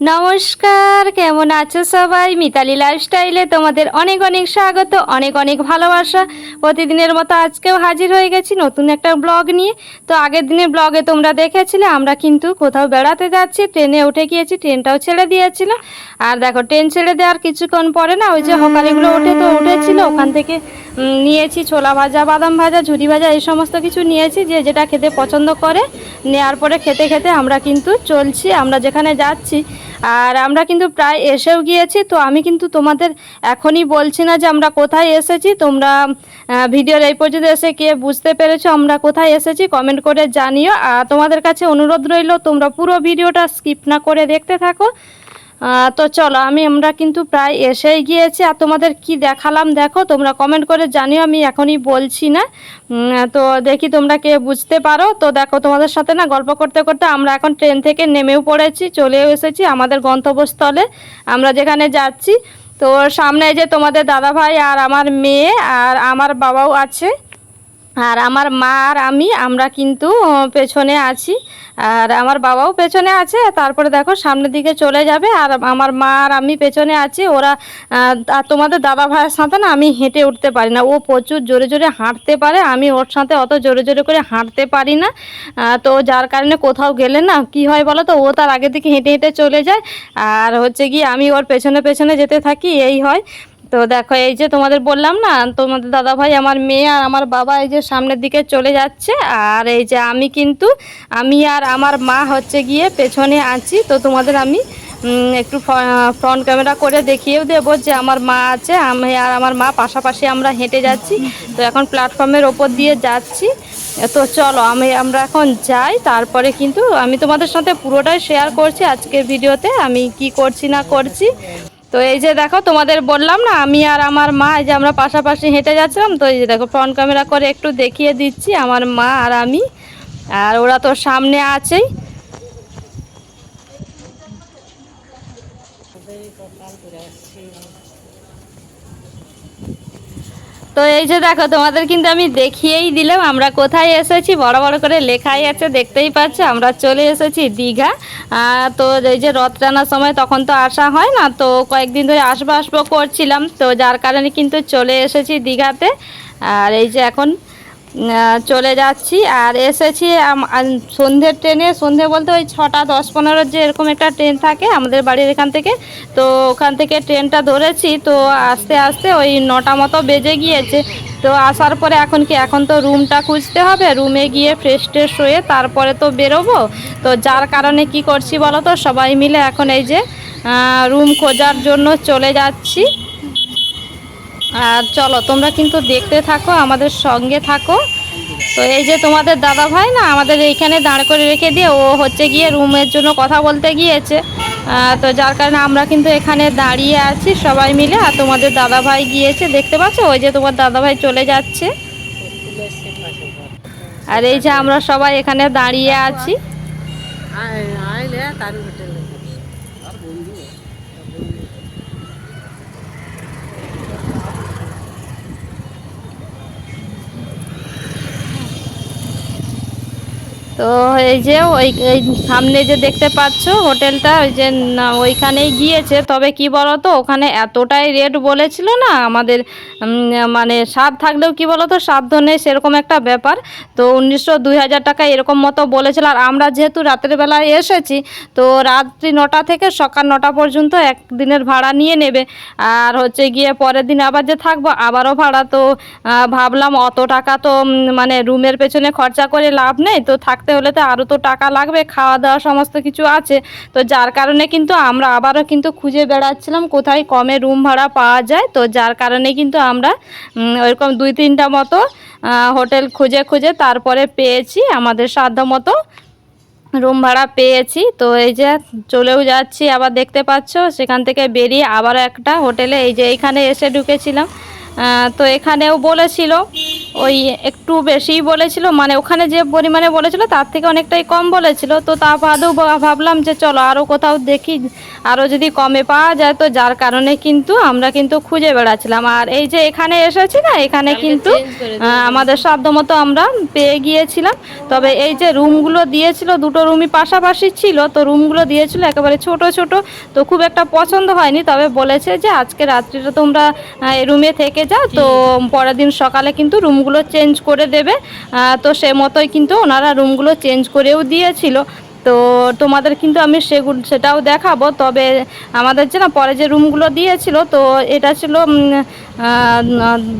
নমস্কার, কেমন আছো সবাই? মিতালি লাইফস্টাইলে তোমাদের অনেক অনেক স্বাগত, অনেক অনেক ভালোবাসা। প্রতিদিনের মতো আজকেও হাজির হয়ে গেছি নতুন একটা ব্লগ নিয়ে। তো আগের দিনের ব্লগে তোমরা দেখেছিলে, আমরা কিন্তু কোথাও বেড়াতে যাচ্ছি, ট্রেনে উঠে গিয়েছি, ট্রেনটাও ছেড়ে দিয়েছিল। আর দেখো, ট্রেন ছেড়ে দেওয়ার কিছুক্ষণ পরে না, ওই যে হকারিগুলো উঠে তো উঠেছিল, ওখান থেকে নিয়েছি ছোলা ভাজা, বাদাম ভাজা, ঝুরি ভাজা, এই সমস্ত কিছু নিয়েছি, যে যেটা খেতে পছন্দ করে। নেওয়ার পরে খেতে খেতে আমরা কিন্তু চলছি, আমরা যেখানে যাচ্ছি আর আমরা কিন্তু প্রায় এসেও গিয়েছি, তো আমি কিন্তু তোমাদের এখনই বলছি না যে আমরা কোথায় এসেছি। তোমরা ভিডিও ভিডিওর এই পর্যন্ত এসে কে বুঝতে পেরেছ আমরা কোথায় এসেছি কমেন্ট করে জানিও। আর তোমাদের কাছে অনুরোধ রইল, তোমরা পুরো ভিডিওটা স্কিপ না করে দেখতে থাকো। তো চলো, আমি, আমরা কিন্তু প্রায় এসেই গিয়েছি। আর তোমাদের কি দেখালাম দেখো, তোমরা কমেন্ট করে জানিও, আমি এখনই বলছি না। তো দেখি তোমরা কে বুঝতে পারো। তো দেখো, তোমাদের সাথে না গল্প করতে করতে আমরা এখন ট্রেন থেকে নেমেও পড়েছি, চলেও এসেছি আমাদের গন্তব্যস্থলে। আমরা যেখানে যাচ্ছি, তো সামনে যে তোমাদের দাদা ভাই আর আমার মেয়ে আর আমার বাবাও আছে। আর আমার মা আর আমি, আমরা কিন্তু পেছনে আছি। আর আমার বাবাও পেছনে আছে, তারপরে দেখো সামনের দিকে চলে যাবে। আর আমার মা আর আমি পেছনে আছি, ওরা আর তোমাদের দাদা ভাইয়ের সাথে না আমি হেঁটে উঠতে পারি না। ও প্রচুর জোরে জোরে হাঁটতে পারে, আমি ওর সাথে অত জোরে জোরে করে হাঁটতে পারি না। তো যার কারণে কোথাও গেলে না, কি হয় বলো তো, ও তার আগে থেকে হেঁটে হেঁটে চলে যায়। আর হচ্ছে কি আমি ওর পেছনে পেছনে যেতে থাকি, এই হয়। তো দেখো, এই যে তোমাদের বললাম না, তোমাদের দাদা ভাই আমার মেয়ে আর আমার বাবা এই যে সামনের দিকে চলে যাচ্ছে, আর এই যে আমি কিন্তু, আমি আর আমার মা হচ্ছে গিয়ে পেছনে আছি, তো তোমাদের আমি একটু ফ্রন্ট ক্যামেরা করে দেখিয়েও দেবো যে আমার মা আছে, আমি আর আমার মা পাশাপাশি আমরা হেঁটে যাচ্ছি, তো এখন প্ল্যাটফর্মের ওপর দিয়ে যাচ্ছি, তো চলো আমি, আমরা এখন যাই, তারপরে কিন্তু আমি তোমাদের সাথে পুরোটাই শেয়ার করছি আজকের ভিডিওতে আমি কি করছি না করছি তো এই যে দেখো, তোমাদের বললাম না, আমি আর আমার মা, এই যে আমরা পাশাপাশি হেঁটে যাচ্ছিলাম, তো এই যে দেখো ফ্রন্ট ক্যামেরা করে একটু দেখিয়ে দিচ্ছি, আমার মা আর আমি, আর ওরা তো সামনে আছেই। তো এই যে দেখো, তোমাদের কিন্তু আমি দেখিয়েই দিলাম, আমরা কোথায় এসেছি, বড় বড় করে লেখাই আছে, দেখতেই পাচ্ছ, আমরা চলে এসেছি দীঘা। তো এই যে রথ টানার সময় তখন তো আসা হয় না, তো কয়েকদিন ধরে আসব আসব করছিলাম, তো যার কারণে কিন্তু চলে এসেছি দীঘাতে। আর এই যে এখন চলে যাচ্ছি আর এসেছি সন্ধ্যের ট্রেনে। সন্ধে বলতে ওই ছটা দশ পনেরোর যে এরকম একটা ট্রেন থাকে আমাদের বাড়ির এখান থেকে। তো ওখান থেকে ট্রেনটা ধরেছি, তো আস্তে আস্তে ওই নটা মতো বেজে গিয়েছে। তো আসার পরে এখন কি, এখন তো রুমটা খুঁজতে হবে। রুমে গিয়ে ফ্রেশ ট্রেশ হয়ে তারপরে তো বেরোবো। তো যার কারণে কি করছি বলো তো? সবাই মিলে এখন এই যে রুম খোঁজার জন্য চলে যাচ্ছি। আর চলো, তোমরা কিন্তু দেখতে থাকো, আমাদের সঙ্গে থাকো। তো এই যে তোমাদের দাদা ভাই না, আমাদের এইখানে দাঁড় করে রেখে দিয়ে ও হচ্ছে গিয়ে রুমের জন্য কথা বলতে গিয়েছে। তো যার কারণে আমরা কিন্তু এখানে দাঁড়িয়ে আছি সবাই মিলে। আর তোমাদের দাদা ভাই গিয়েছে, দেখতে পাচ্ছ? ওই যে তোমার দাদা ভাই চলে যাচ্ছে। আর এই যে আমরা সবাই এখানে দাঁড়িয়ে আছি। আইলে তার হোটেলে। তো এই যে ওই সামনে যে দেখতে পাচ্ছ হোটেলটা, ওই যে না, ওইখানেই গিয়েছে। তবে কি বলতো, ওখানে এতটাই রেট বলেছিল না, আমাদের মানে স্বাদ থাকলেও কি বলতো নেই, সেরকম একটা ব্যাপার। তো উনিশশো দুই হাজার টাকা এরকম মতো বলেছিল। আর আমরা যেহেতু রাতের বেলায় এসেছি, তো রাত্রি নটা থেকে সকাল নটা পর্যন্ত একদিনের ভাড়া নিয়ে নেবে। আর হচ্ছে গিয়ে পরের দিন আবার যে থাকব, আবারও ভাড়া। তো ভাবলাম অত টাকা তো মানে রুমের পেছনে খরচা করে লাভ নেই। তো থাকতে হলে তো আরও তো টাকা লাগবে খাওয়া দাওয়া সমস্ত কিছু আছে। তো যার কারণে কিন্তু আমরা আবারও কিন্তু খুঁজে বেড়াচ্ছিলাম কোথায় কমে রুম ভাড়া পাওয়া যায়। তো যার কারণে কিন্তু আমরা ওইরকম দুই তিনটা মতো হোটেল খুঁজে খুঁজে তারপরে পেয়েছি, আমাদের সাধ্য মতো রুম ভাড়া পেয়েছি। তো এই যে চলেও যাচ্ছি, আবার দেখতে পাচ্ছ, সেখান থেকে বেরিয়ে আবার একটা হোটেলে, এই যে এইখানে এসে ঢুকেছিলাম। তো এখানেও বলেছিল ওই একটু বেশিই বলেছিল মানে ওখানে যে পরিমাণে বলেছিল তার থেকে অনেকটাই কম বলেছিল। তো তা বাদেও ভাবলাম যে চলো আরও কোথাও দেখি আরও যদি কমে পাওয়া যায় তো যার কারণে কিন্তু আমরা কিন্তু খুঁজে বেড়াচ্ছিলাম। আর এই যে এখানে এসেছি না এখানে কিন্তু আমাদের সাধ্য মতো আমরা পেয়ে গিয়েছিলাম। তবে এই যে রুমগুলো দিয়েছিল দুটো রুমই পাশাপাশি ছিল তো রুমগুলো দিয়েছিল একেবারে ছোট ছোট তো খুব একটা পছন্দ হয়নি। তবে বলেছে যে আজকে রাত্রিটা তোমরা এই রুমে থেকে যাও তো পরের দিন সকালে কিন্তু রুমগুলো চেঞ্জ করে দেবে। তো সে মতোই কিন্তু ওনারা রুমগুলো চেঞ্জ করেও দিয়েছিল। তো তোমাদের কিন্তু আমি সেগুলো, সেটাও দেখাবো। তবে আমাদের যে না পরে যে রুমগুলো দিয়েছিল, তো এটা ছিল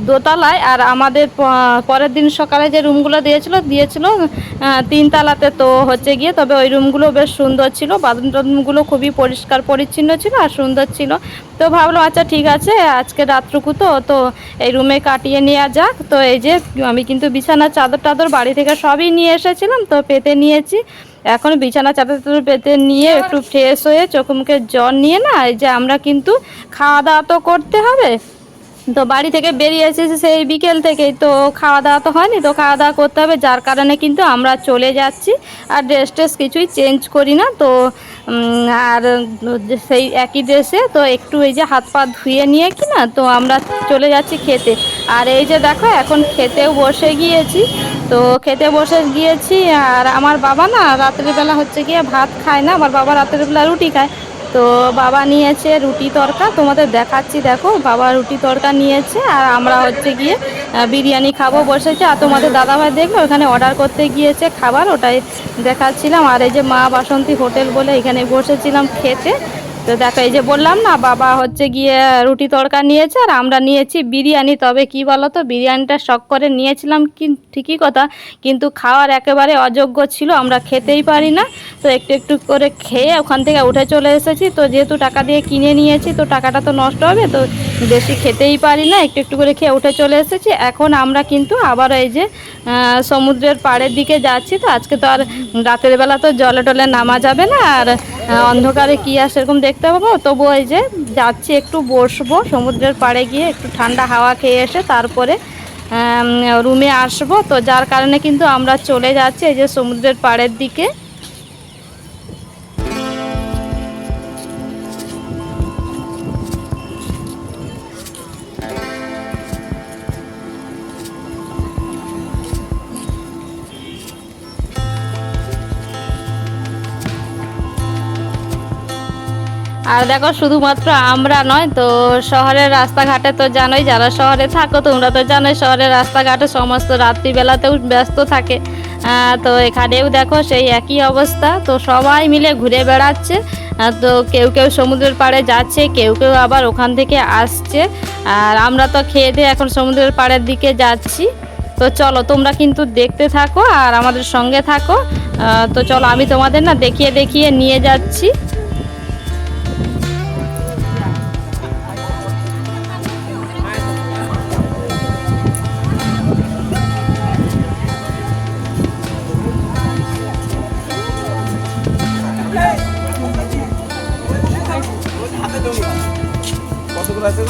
দোতলায়। আর আমাদের পরের দিন সকালে যে রুমগুলো দিয়েছিল দিয়েছিল তিনতলাতে। তো হচ্ছে গিয়ে, তবে ওই রুমগুলো বেশ সুন্দর ছিল। বাথরুমগুলো খুবই পরিষ্কার, পরিচ্ছন্ন ছিল আর সুন্দর ছিল। তো ভাবলাম আচ্ছা ঠিক আছে, আজকে রাত্রকু তো তো এই রুমে কাটিয়ে নেওয়া যাক। তো এই যে আমি কিন্তু বিছানার চাদর টাদর বাড়ি থেকে সবই নিয়ে এসেছিলাম, তো পেতে নিয়েছি। এখন বিছানা চাদর পেতে নিয়ে একটু ফ্রেশ হয়ে চোখ মুখে জল নিয়ে না, এই যে আমরা কিন্তু খাওয়া দাওয়া তো করতে হবে। তো বাড়ি থেকে বেরিয়ে এসেছি সেই বিকেল থেকেই। তো খাওয়া দাওয়া তো হয়নি, তো খাওয়া দাওয়া করতে হবে। যার কারণে কিন্তু আমরা চলে যাচ্ছি। আর ড্রেস ট্রেস কিছুই চেঞ্জ করি না। তো আর সেই একই ড্রেসে তো একটু এই যে হাত পা ধুয়ে নিয়ে কি না, তো আমরা চলে যাচ্ছি খেতে। আর এই যে দেখো, এখন খেতেও বসে গিয়েছি। তো খেতে বসে গিয়েছি, আর আমার বাবা না রাত্রিবেলা হচ্ছে গিয়ে ভাত খায় না। আমার বাবা রাত্রিবেলা রুটি খায়। তো বাবা নিয়েছে রুটি তরকা, তোমাদের দেখাচ্ছি দেখো, বাবা রুটি তরকা নিয়েছে, আর আমরা হচ্ছে গিয়ে বিরিয়ানি খাব বসেছে, আর তোমাদের দাদাভাই দেখবে ওখানে অর্ডার করতে গিয়েছে খাবার, ওটাই দেখাচ্ছিলাম, আর এই যে মা বাসন্তী হোটেল বলে এখানে বসেছিলাম খেতে তো দেখো, এই যে বললাম না, বাবা হচ্ছে গিয়ে রুটি তড়কা নিয়েছে, আর আমরা নিয়েছি বিরিয়ানি। তবে কি বলো তো বিরিয়ানিটা শখ করে নিয়েছিলাম কি ঠিকই কথা, কিন্তু খাওয়ার একেবারে অযোগ্য ছিল, আমরা খেতেই পারি না। তো একটু একটু করে খেয়ে ওখান থেকে উঠে চলে এসেছি। তো যেহেতু টাকা দিয়ে কিনে নিয়েছি, তো টাকাটা তো নষ্ট হবে, তো বেশি খেতেই পারি না, একটু একটু করে খেয়ে উঠে চলে এসেছি। এখন আমরা কিন্তু আবার এই যে সমুদ্রের পাড়ের দিকে যাচ্ছি, তো আজকে তো আর রাতের বেলা তো জলে টলে নামা যাবে না, আর অন্ধকারে কি আর সেরকম দেখতে পাবো? তবু ওই যে যাচ্ছি একটু, বসবো, সমুদ্রের পাড়ে গিয়ে একটু ঠান্ডা হাওয়া খেয়ে এসে তারপরে রুমে আসব। তো যার কারণে কিন্তু আমরা চলে যাচ্ছি এই যে সমুদ্রের পাড়ের দিকে। আর দেখো, শুধুমাত্র আমরা নয়, তো শহরের রাস্তাঘাটে তো জানোই, যারা শহরে থাকো, তোমরা তো জানোই, শহরের রাস্তাঘাটে সমস্ত রাত্রিবেলাতেও ব্যস্ত থাকে। তো এখানেও দেখো, সেই একই অবস্থা। তো সবাই মিলে ঘুরে বেড়াচ্ছে। তো কেউ কেউ সমুদ্রের পাড়ে যাচ্ছে, কেউ কেউ আবার ওখান থেকে আসছে। আর আমরা তো খেয়ে দিয়ে এখন সমুদ্রের পাড়ের দিকে যাচ্ছি। তো চলো, তোমরা কিন্তু দেখতে থাকো আর আমাদের সঙ্গে থাকো। তো চলো, আমি তোমাদের না দেখিয়ে দেখিয়ে নিয়ে যাচ্ছি। কতগুলো আছে?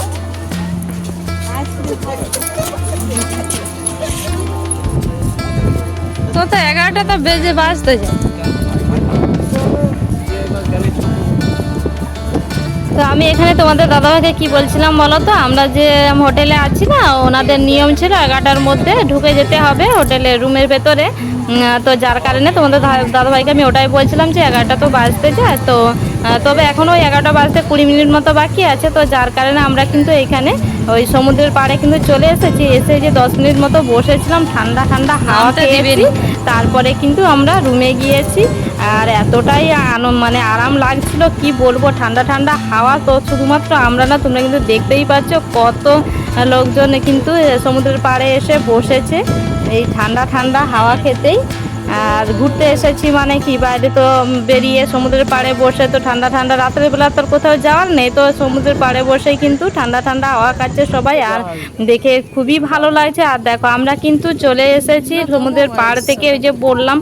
তো তো এগারোটা তো বেজে বাজতে তো আমি এখানে তোমাদের দাদাভাইকে কি বলছিলাম বলো তো? আমরা যে হোটেলে আছি না, ওনাদের নিয়ম ছিল এগারোটার মধ্যে ঢুকে যেতে হবে হোটেলের রুমের ভেতরে। তো যার কারণে তোমাদের দাদাভাইকে আমি ওটাই বলছিলাম যে এগারোটা তো বাজতে যায়, তো তবে এখনও ওই এগারোটা বাজতে কুড়ি মিনিট মতো বাকি আছে তো যার কারণে আমরা কিন্তু এখানে ওই সমুদ্রের পাড়ে কিন্তু চলে এসেছি। এসে যে দশ মিনিট মতো বসেছিলাম ঠান্ডা ঠান্ডা হাওয়া খেয়েছি তারপরে কিন্তু আমরা রুমে গিয়েছি আর এতটাই আনন্দ মানে আরাম লাগছিল কি বলব ঠান্ডা ঠান্ডা হাওয়া তো শুধুমাত্র আমরা না তোমরা কিন্তু দেখতেই পাচ্ছ কত লোকজন কিন্তু সমুদ্রের পাড়ে এসে বসেছে। এই ঠান্ডা ঠান্ডা হাওয়া খেতেই। আর ঘুরতে এসেছি মানে কি, বাইরে তো বেরিয়ে সমুদ্রের পাড়ে বসে তো ঠান্ডা ঠান্ডা রাতের বেলা তো কোথাও যাওয়ার নেই, তো সমুদ্রের পাড়ে বসেই কিন্তু ঠান্ডা ঠান্ডা হাওয়া কাটছে সবাই আর দেখে খুবই ভালো লাগছে। আর দেখো, আমরা কিন্তু চলে এসেছি সমুদ্রের পাড় থেকে ওই যে বললাম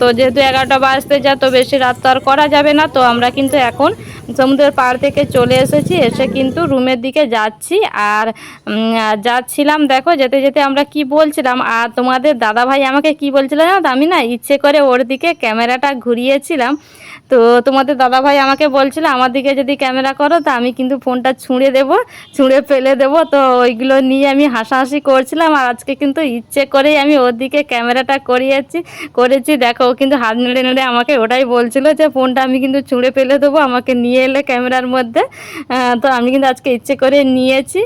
তো যেহেতু এগারোটা বাজতে যা, তো বেশি রাত তো আর করা যাবে না। তো আমরা কিন্তু এখন সমুদ্রের পাড় থেকে চলে এসেছি, এসে কিন্তু রুমের দিকে যাচ্ছি। আর যাচ্ছিলাম, দেখো, যেতে যেতে আমরা কি বলছিলাম? আর তোমাদের দাদা ভাই আমাকে কি বলছিল জানো আমি না ইচ্ছে করে ওর দিকে ক্যামেরাটা ঘুরিয়েছিলাম। তো তোমাদের দাদা ভাই আমাকে বলছিল, আমার দিকে যদি ক্যামেরা করো, তো আমি কিন্তু ফোনটা ছুঁড়ে দেবো, ছুঁড়ে ফেলে দেবো। তো ওইগুলো নিয়ে আমি হাসাহাসি করছিলাম আর আজকে কিন্তু ইচ্ছে করেই আমি ওর দিকে ক্যামেরাটা করিয়েছি, করেছি। দেখো কিন্তু হাত নেড়ে নেড়ে আমাকে ওটাই বলছিল যে, ফোনটা আমি কিন্তু ছুঁড়ে ফেলে দেবো, আমাকে নিয়ে এলে ক্যামেরার মধ্যে। তো আমি কিন্তু আজকে ইচ্ছে করে নিয়েছি।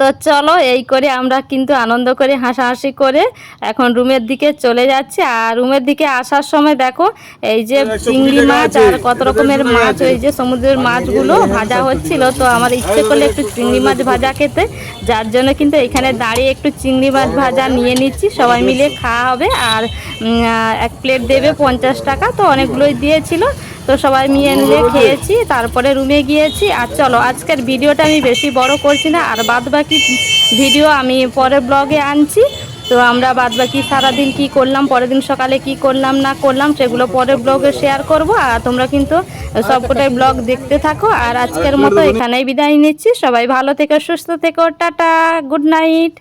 তো চলো এই করে আমরা কিন্তু আনন্দ করে হাসাহাসি করে এখন রুমের দিকে চলে যাচ্ছি। আর রুমের দিকে আসার সময় দেখো এই যে চিংড়ি মাছ আর কত রকমের মাছ ওই যে সমুদ্রের মাছগুলো ভাজা হচ্ছিল তো আমার ইচ্ছে করলে একটু চিংড়ি মাছ ভাজা খেতে। যার জন্য কিন্তু এখানে দাঁড়িয়ে একটু চিংড়ি মাছ ভাজা নিয়ে নিচ্ছি। সবাই মিলে খাওয়া হবে। আর এক প্লেট দেবে পঞ্চাশ টাকা তো অনেকগুলোই দিয়েছিল। তো সবাই মিলে খেয়েছি তারপরে রুমে গিয়েছি। আর চলো আজকের ভিডিওটা আমি বেশি বড় করছি না আর বাদ বাকি ভিডিও আমি পরের ব্লগে আনছি। তো আমরা বাদবাকি সারাদিন কি করলাম পরের দিন সকালে কি করলাম না করলাম সেগুলো পরের ব্লগে শেয়ার করব। আর তোমরা কিন্তু সবকটাই ব্লগ দেখতে থাকো। আর আজকের মতো এখানেই বিদায় নিচ্ছি। সবাই ভালো থেকো সুস্থ থেকো টাটা গুড নাইট